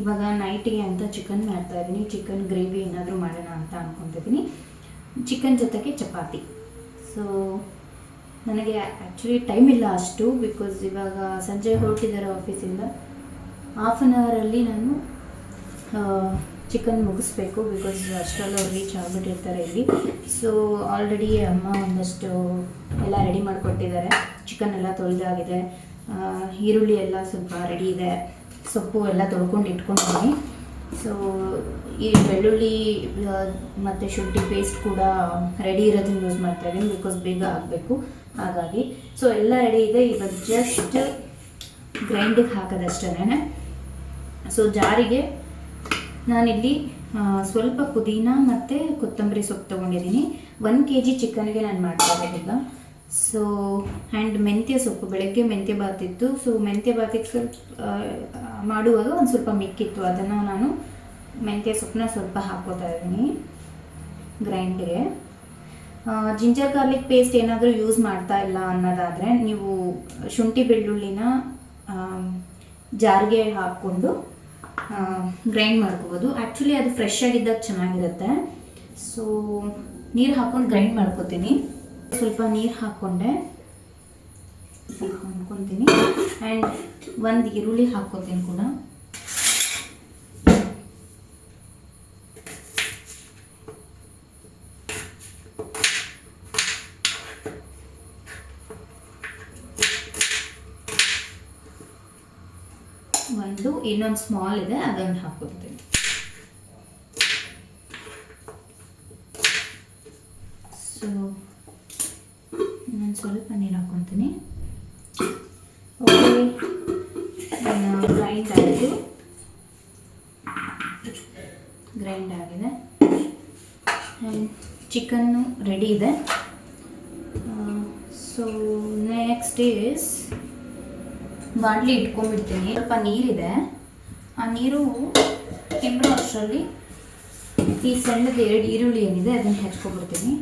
ಇವಾಗ ನೈಟಿಗೆ ಅಂತ ಚಿಕನ್ ಮಾಡ್ತಾ ಇದ್ದೀನಿ. ಚಿಕನ್ ಗ್ರೇವಿ ಏನಾದರೂ ಮಾಡೋಣ ಅಂತ ಅನ್ಕೊತಿದ್ದೀನಿ. ಚಿಕನ್ ಜೊತೆಗೆ ಚಪಾತಿ. ಸೊ ನನಗೆ ಆ್ಯಕ್ಚುಲಿ ಟೈಮ್ ಇಲ್ಲ ಅಷ್ಟು ಬಿಕಾಸ್ ಇವಾಗ ಸಂಜೆ ಹೊರಟಿದ್ದಾರೆ ಆಫೀಸಿಂದ ಹಾಫ್ ಆನ್ ಅವರಲ್ಲಿ ನಾನು ಚಿಕನ್ ಮುಗಿಸ್ಬೇಕು ಬಿಕಾಸ್ ಅಷ್ಟರಲ್ಲಿ ಅವ್ರು ರೀಚ್ ಆಗಿಬಿಟ್ಟಿರ್ತಾರೆ ಇಲ್ಲಿ. ಸೊ ಆಲ್ರೆಡಿ ಅಮ್ಮ ಒಂದಷ್ಟು ಎಲ್ಲ ರೆಡಿ ಮಾಡಿಕೊಟ್ಟಿದ್ದಾರೆ. ಚಿಕನ್ ಎಲ್ಲ ತೊಳೆದಾಗಿದೆ. ಈರುಳ್ಳಿ ಎಲ್ಲ ಸ್ವಲ್ಪ ರೆಡಿ ಇದೆ. ಸೊಪ್ಪು ಎಲ್ಲ ತೊಳ್ಕೊಂಡು ಇಟ್ಕೊಂಡಿದ್ದೀನಿ ಸೊ ಈ ಬೆಳ್ಳುಳ್ಳಿ ಮತ್ತು ಶುಂಠಿ ಪೇಸ್ಟ್ ಕೂಡ ರೆಡಿ ಇರೋದನ್ನ ಯೂಸ್ ಮಾಡ್ತಾ ಇದ್ದೀನಿ ಬಿಕಾಸ್ ಬೇಗ ಆಗಬೇಕು. ಹಾಗಾಗಿ ಸೊ ಎಲ್ಲ ರೆಡಿ ಇದೆ. ಇವಾಗ ಜಸ್ಟ್ ಗ್ರೈಂಡಿಗೆ ಹಾಕೋದಷ್ಟೇ ಸೊ ಜಾರಿಗೆ ನಾನಿಲ್ಲಿ ಸ್ವಲ್ಪ ಪುದೀನ ಮತ್ತು ಕೊತ್ತಂಬರಿ ಸೊಪ್ಪು ತೊಗೊಂಡಿದ್ದೀನಿ. ಒಂದು ಕೆ ಜಿ ಚಿಕನ್ಗೆ ನಾನು ಮಾಡ್ತಾ ಇರೋದೀಗ ಸೊ ಆ್ಯಂಡ್ ಮೆಂತ್ಯ ಸೊಪ್ಪು, ಬೆಳಗ್ಗೆ ಮೆಂತ್ಯ ಬಾತಿತ್ತು. ಸೊ ಮೆಂತ್ಯ ಬಾತಿಗೆ ಸ್ವಲ್ಪ ಮಾಡುವಾಗ ಒಂದು ಸ್ವಲ್ಪ ಮಿಕ್ಕಿತ್ತು. ಅದನ್ನು ನಾನು ಮೆಂತ್ಯ ಸೊಪ್ಪನ್ನ ಸ್ವಲ್ಪ ಹಾಕೋತಾ ಇದ್ದೀನಿ ಗ್ರೈಂಡ್ಗೆ. ಜಿಂಜರ್ ಗಾರ್ಲಿಕ್ ಪೇಸ್ಟ್ ಏನಾದರೂ ಯೂಸ್ ಮಾಡ್ತಾ ಇಲ್ಲ ಅನ್ನೋದಾದರೆ ನೀವು ಶುಂಠಿ ಬೆಳ್ಳುಳ್ಳಿನ ಜಾರಿಗೆ ಹಾಕ್ಕೊಂಡು ಗ್ರೈಂಡ್ ಮಾಡ್ಕೋಬೋದು. ಆ್ಯಕ್ಚುಲಿ ಅದು ಫ್ರೆಶ್ ಆಗಿದ್ದಾಗ ಚೆನ್ನಾಗಿರುತ್ತೆ. ಸೊ ನೀರು ಹಾಕ್ಕೊಂಡು ಗ್ರೈಂಡ್ ಮಾಡ್ಕೋತೀನಿ. ಸ್ವಲ್ಪ ನೀರು ಹಾಕ್ಕೊಂಡೆ ಹಾಕ್ಕೊತೀನಿ ಆ್ಯಂಡ್ ಒಂದು ಈರುಳ್ಳಿ ಹಾಕ್ಕೋತೀನಿ ಕೂಡ. ಒಂದು, ಇನ್ನೊಂದು ಸ್ಮಾಲ್ ಇದೆ ಅದನ್ನು ಹಾಕ್ಕೊತೀನಿ ಸೊ ನಾನು ಸ್ವಲ್ಪ ನೀರು ಹಾಕ್ಕೊತೀನಿ ಓಕೆ ಗ್ರೈಂಡ್ ಆಯಿತು. ಗ್ರೈಂಡ್ ಆಗಿದೆ. ಚಿಕನ್ನು ರೆಡಿ ಇದೆ. ಸೊ ನೆಕ್ಸ್ಟ್ ಈಸ್ ಬಾಟ್ಲಿ ಇಟ್ಕೊಂಡ್ಬಿಡ್ತೀನಿ. ಸ್ವಲ್ಪ ನೀರಿದೆ. ಆ ನೀರು ಕೆಮ್ಮರೋ ಅಷ್ಟರಲ್ಲಿ ಈ ಸಣ್ಣದ ಎರಡು ಈರುಳ್ಳಿ ಏನಿದೆ ಅದನ್ನು ಹೆಚ್ಕೊಬಿಡ್ತೀನಿ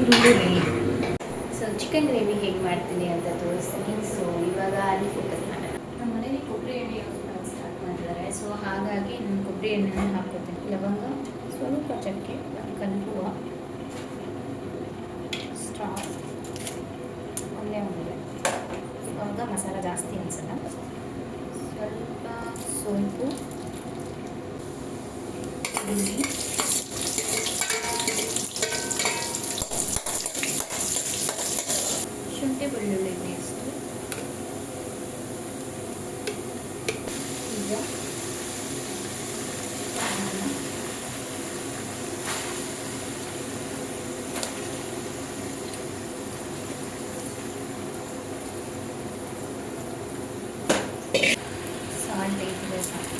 ಈರುಳ್ಳಿ ರೆಡಿ ಸೊ ಚಿಕನ್ ಗ್ರೇವಿ ಹೇಗೆ ಮಾಡ್ತೀನಿ ಅಂತ ತೋರಿಸ್ತೀನಿ. ಸೊ ಇವಾಗ ಅಲ್ಲಿ ಫೋಕಸ್ ಮಾಡೋಣ ನಮ್ಮ ಮನೇಲಿ ಕೊಬ್ಬರಿ ಎಣ್ಣೆ ಯೂಸ್ ಸ್ಟಾರ್ಟ್ ಮಾಡಿದ್ದಾರೆ. ಸೊ ಹಾಗಾಗಿ ನಾನು ಕೊಬ್ಬರಿ ಎಣ್ಣೆನ ಹಾಕ್ಕೊತೀನಿ. ಲವಂಗ ಸ್ವಲ್ಪ ಚಕ್ಕೆ ಒಂದು ಕಲ್ಪುವ ಸ್ಟಾಪ್ ಒಂದೇ ಒಂದಿದೆ ಇವಾಗ ಮಸಾಲ ಜಾಸ್ತಿ ಅನ್ಸಲ್ಲ. ಸ್ವಲ್ಪ ಸೋಂಪು ಈರುಳ್ಳಿ ಶುಂಠಿ ಬೆಳ್ಳುಳ್ಳಿ ಪೇಸ್ಟ್ ಈಗ ಅನ್ನ. ಸಾಲ್ಟ್ ಐತಿದೆ ಸಾಕು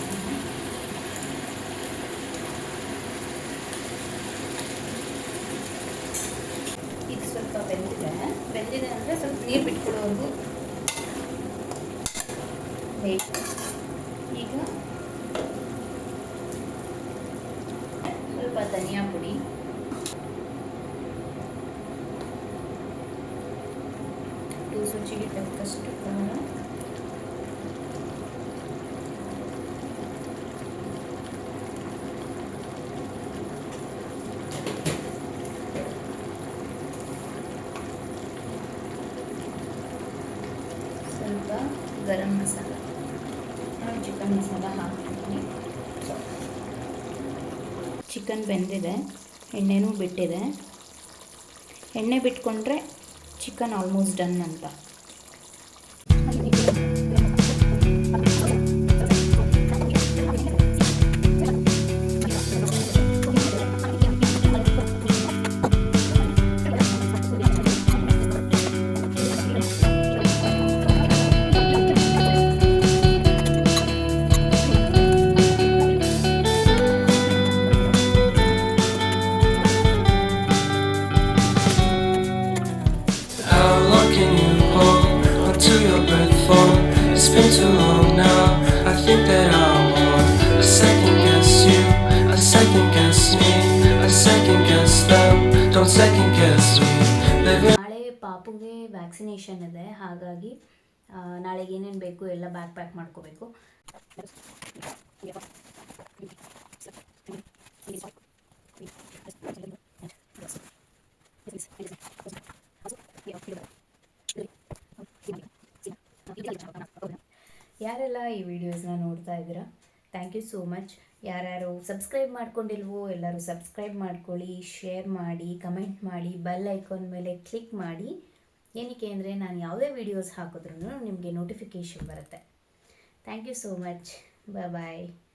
ಇದು ಸ್ವಲ್ಪ ಬೆಂದಿದೆ ಬೆಂದಿದೆ ಅಂದರೆ ಸ್ವಲ್ಪ ನೀರು ಬಿಟ್ಕೊಡೋವರೆಗೂ ಬೇಕು ಈಗ ಸ್ವಲ್ಪ ಧನಿಯಾ ಪುಡಿ. ರುಚಿಗೆ ತಕ್ಕಷ್ಟು ಖಾರ ಸ್ವಲ್ಪ ಗರಂ ಮಸಾಲ. ನಾನು ಚಿಕನ್ ಮಸಾಲ ಹಾಕ್ತೀನಿ ಚಿಕನ್ ಬೆಂದಿದೆ, ಎಣ್ಣೆನೂ ಬಿಟ್ಟಿದೆ. ಎಣ್ಣೆ ಬಿಟ್ಕೊಂಡ್ರೆ ಚಿಕನ್ ಆಲ್ಮೋಸ್ಟ್ ಡನ್ ಅಂತ. ವ್ಯಾಕ್ಸಿನೇಷನ್ ಇದೆ. ಹಾಗಾಗಿ ನಾಳೆಗೆ ಏನೇನು ಬೇಕು ಎಲ್ಲ ಬ್ಯಾಕ್ ಪ್ಯಾಕ್ ಮಾಡ್ಕೋಬೇಕು. ಯಾರೆಲ್ಲ ಈ ವಿಡಿಯೋಸ್ನ ನೋಡ್ತಾ ಇದ್ದೀರಾ? ಥ್ಯಾಂಕ್ ಯು ಸೋ ಮಚ್ ಯಾರ್ಯಾರು ಸಬ್ಸ್ಕ್ರೈಬ್ ಮಾಡ್ಕೊಂಡಿಲ್ವೋ, ಎಲ್ಲರೂ ಸಬ್ಸ್ಕ್ರೈಬ್ ಮಾಡ್ಕೊಳ್ಳಿ ಶೇರ್ ಮಾಡಿ ಕಮೆಂಟ್ ಮಾಡಿ ಬೆಲ್ ಐಕಾನ್ ಮೇಲೆ ಕ್ಲಿಕ್ ಮಾಡಿ. ಏನಕ್ಕೆ ಅಂದರೆ ನಾನು ಯಾವುದೇ ವೀಡಿಯೋಸ್ ಹಾಕಿದ್ರೂ ನಿಮಗೆ ನೋಟಿಫಿಕೇಷನ್ ಬರುತ್ತೆ. Thank you so much bye